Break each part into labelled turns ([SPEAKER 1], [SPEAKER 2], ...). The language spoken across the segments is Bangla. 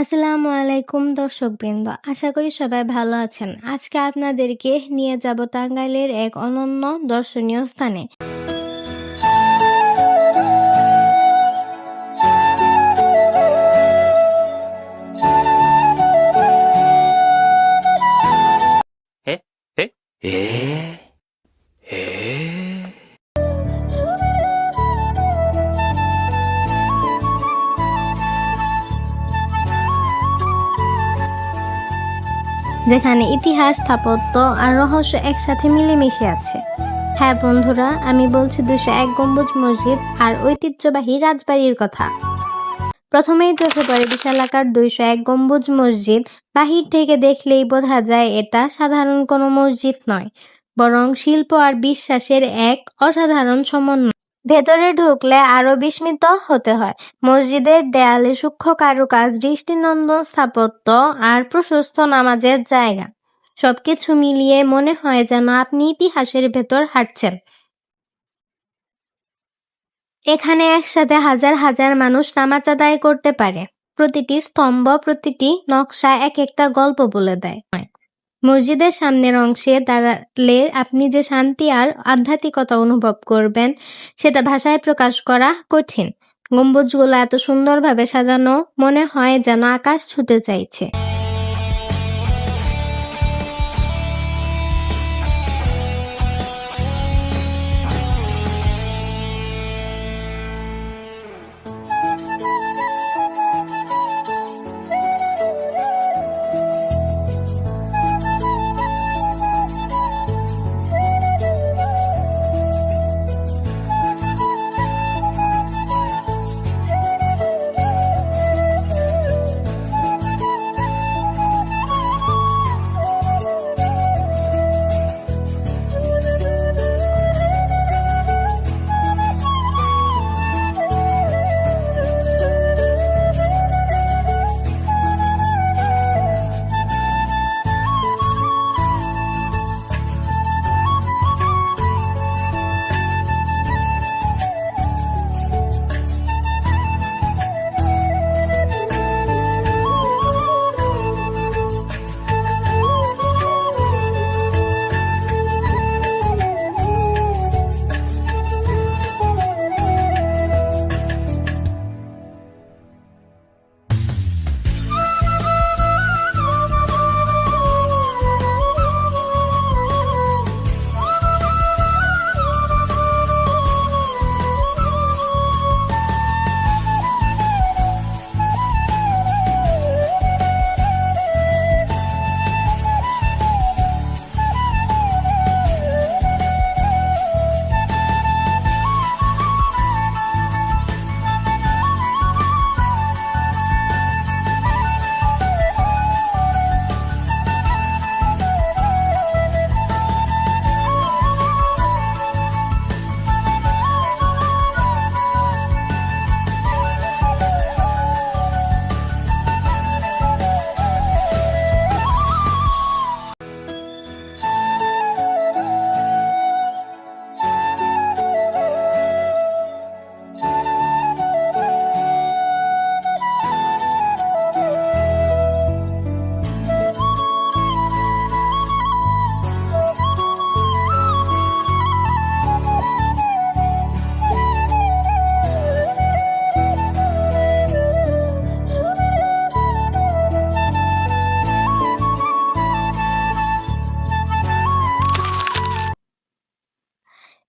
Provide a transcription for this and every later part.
[SPEAKER 1] আসসালামু আলাইকুম দর্শকবৃন্দ, আশা করি সবাই ভালো আছেন। আজকে আপনাদেরকে নিয়ে যাব টাঙ্গাইলের এক অনন্য দর্শনীয় স্থানে। যেখানে ইতিহাস, স্থাপত্য আর রহস্য একসাথে মিলেমিশে আছে। হ্যাঁ বন্ধুরা, আমি বলছি দুশো এক গম্বুজ মসজিদ আর ঐতিহ্যবাহী রাজবাড়ির কথা। প্রথমেই চোখে পড়ে বিশালাকার দুইশো এক গম্বুজ মসজিদ, বাহির থেকে দেখলেই বোঝা যায় এটা সাধারণ কোনো মসজিদ নয়, বরং শিল্প আর বিশ্বাসের এক অসাধারণ সমন্বয়। ভেতরে ঢুকলে আরও বিস্মিত হতে হয়। মসজিদের দেয়ালে সূক্ষ্ম কারুকাজ দৃষ্টিনন্দন স্থাপত্য আর প্রশস্ত নামাজের জায়গা। সবকিছু মিলিয়ে মনে হয় যেন আপনি ইতিহাসের ভেতর হাঁটছেন। এখানে একসাথে হাজার হাজার মানুষ নামাজ আদায় করতে পারে। প্রতিটি স্তম্ভ, প্রতিটি নকশা এক একটা গল্প বলে দেয়। মসজিদের সামনের অংশে দাঁড়ালে আপনি যে শান্তি আর আধ্যাত্মিকতা অনুভব করবেন, সেটা ভাষায় প্রকাশ করা কঠিন। গম্বুজগুলো এত সুন্দরভাবে সাজানো মনে হয় যেন আকাশ ছুতে চাইছে।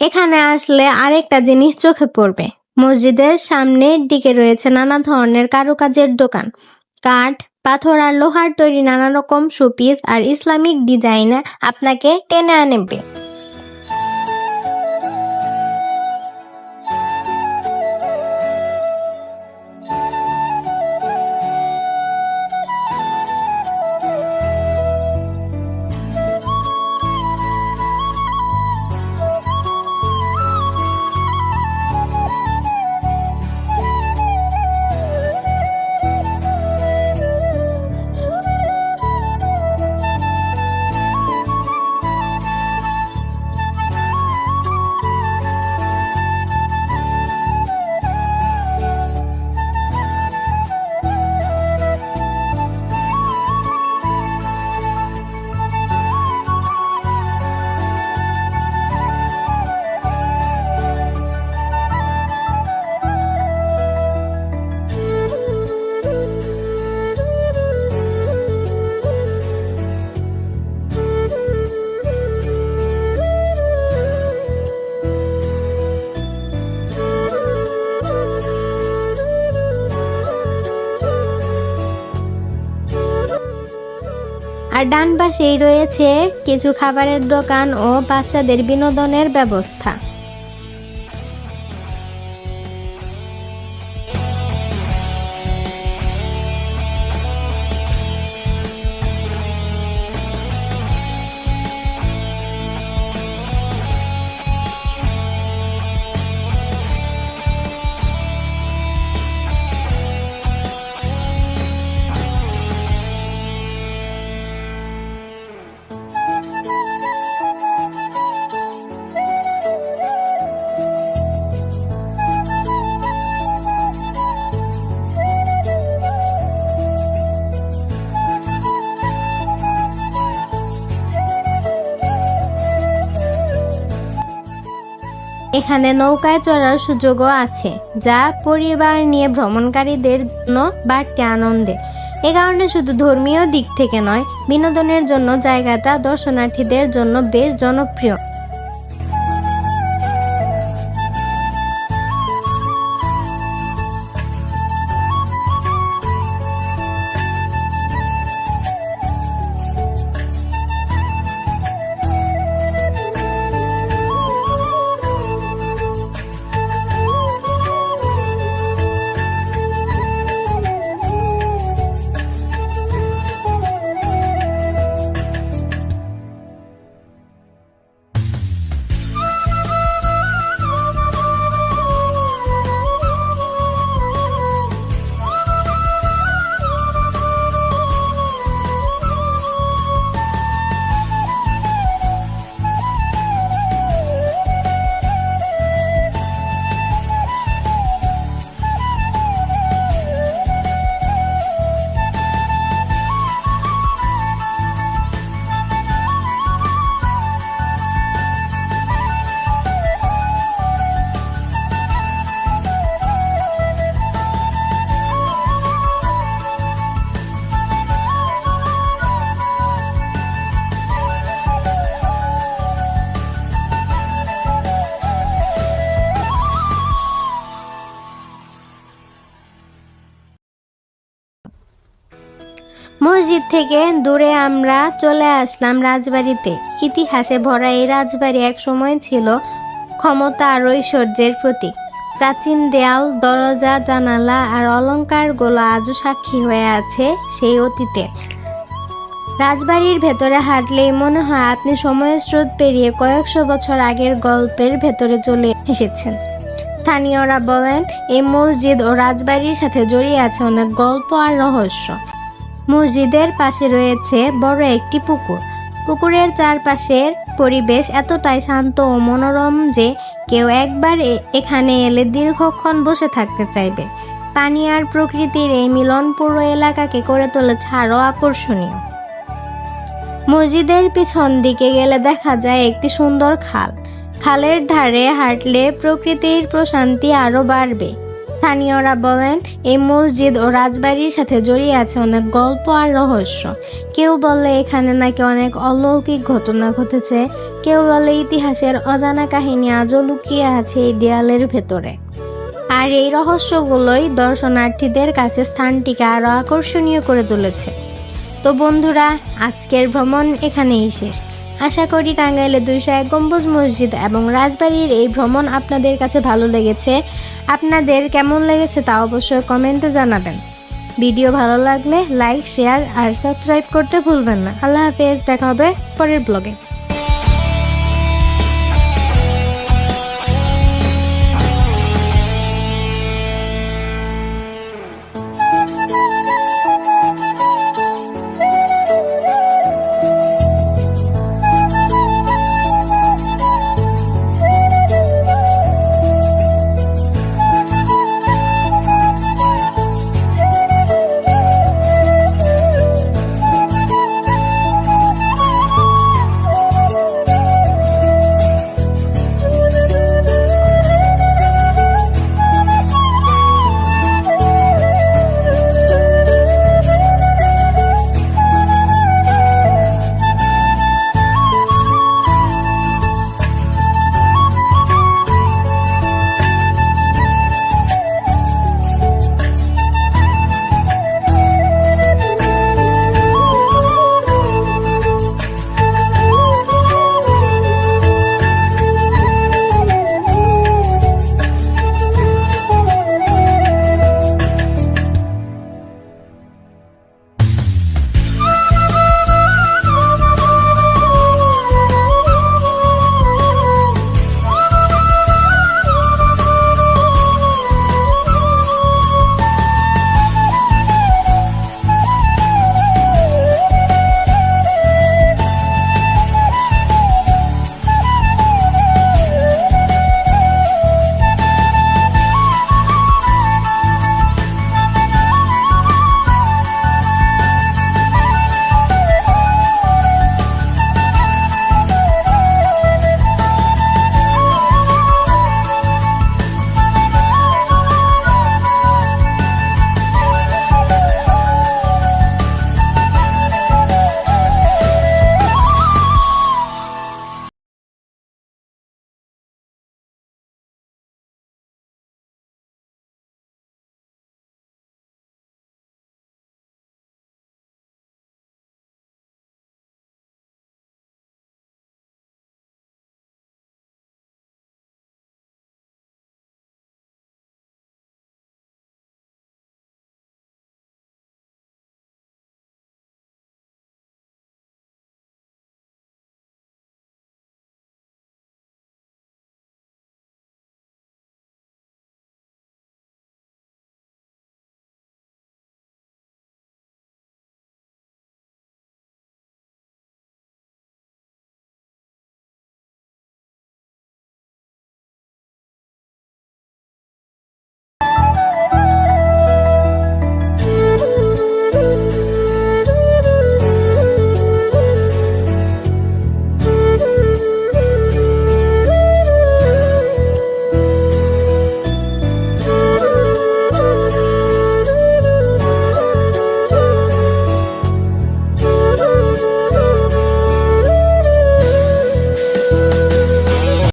[SPEAKER 1] এখানে আসলে আরেকটা জিনিস চোখে পড়বে। মসজিদের সামনের দিকে রয়েছে নানা ধরনের কারুকাজের দোকান। কাঠ, পাথর আর লোহার তৈরি নানা রকম শোপিস আর ইসলামিক ডিজাইনে আপনাকে টেনে আনবে। ডান পাশেই রয়েছে কিছু খাবারের দোকান ও বাচ্চাদের বিনোদনের ব্যবস্থা। এখানে নৌকায় চড়ার সুযোগও আছে, যা পরিবার নিয়ে ভ্রমণকারীদের জন্য বাড়তি আনন্দে। এ কারণে শুধু ধর্মীয় দিক থেকে নয়, বিনোদনের জন্য জায়গাটা দর্শনার্থীদের জন্য বেশ জনপ্রিয়। মসজিদ থেকে দূরে আমরা চলে আসলাম রাজবাড়িতে। ইতিহাসে ভরা এই রাজবাড়ি এক সময় ছিল ক্ষমতা আর ঐশ্বর্যের প্রতীক। প্রাচীন দেয়াল, দরজা, জানালা আর অলংকারগুলো আজও সাক্ষী হয়ে আছে সেই অতীতে। রাজবাড়ির ভেতরে হাঁটলেই মনে হয় আপনি সময়ের স্রোত পেরিয়ে কয়েকশো বছর আগের গল্পের ভেতরে চলে এসেছেন। স্থানীয়রা বলেন, এই মসজিদ ও রাজবাড়ির সাথে জড়িয়ে আছে অনেক গল্প আর রহস্য। মসজিদের পাশে রয়েছে বড় একটি পুকুর। পুকুরের চারপাশের পরিবেশ এতটাই শান্ত ও মনোরম যে কেউ একবার এখানে এলে দীর্ঘক্ষণ বসে থাকতে চাইবে। পানি আর প্রকৃতির এই মিলন পুরো এলাকাকে করে তোলেছে আরও আকর্ষণীয়। মসজিদের পিছন দিকে গেলে দেখা যায় একটি সুন্দর খাল। খালের ধারে হাঁটলে প্রকৃতির প্রশান্তি আরও বাড়বে। স্থানীয়রা বলেন, এই মসজিদ ও রাজবাড়ির সাথে জড়িয়ে আছে অনেক গল্প আর রহস্য। কেউ বলে এখানে নাকি অনেক অলৌকিক ঘটনা ঘটেছে। কেউ বলে ইতিহাসের অজানা কাহিনী আজও লুকিয়ে আছে এই দেয়ালের ভেতরে। আর এই রহস্যগুলোই দর্শনার্থীদের কাছে স্থানটিকে আরও আকর্ষণীয় করে তুলেছে। তো বন্ধুরা, আজকের ভ্রমণ এখানেই শেষ। আশা করি টাঙ্গাইলের দুইশো এক গম্বুজ মসজিদ এবং রাজবাড়ির এই ভ্রমণ আপনাদের কাছে ভালো লেগেছে। আপনাদের কেমন লেগেছে তা অবশ্যই কমেন্টে জানাবেন। ভিডিও ভালো লাগলে লাইক, শেয়ার আর সাবস্ক্রাইব করতে ভুলবেন না। আল্লাহ হাফেজ, দেখা হবে পরের ব্লগে।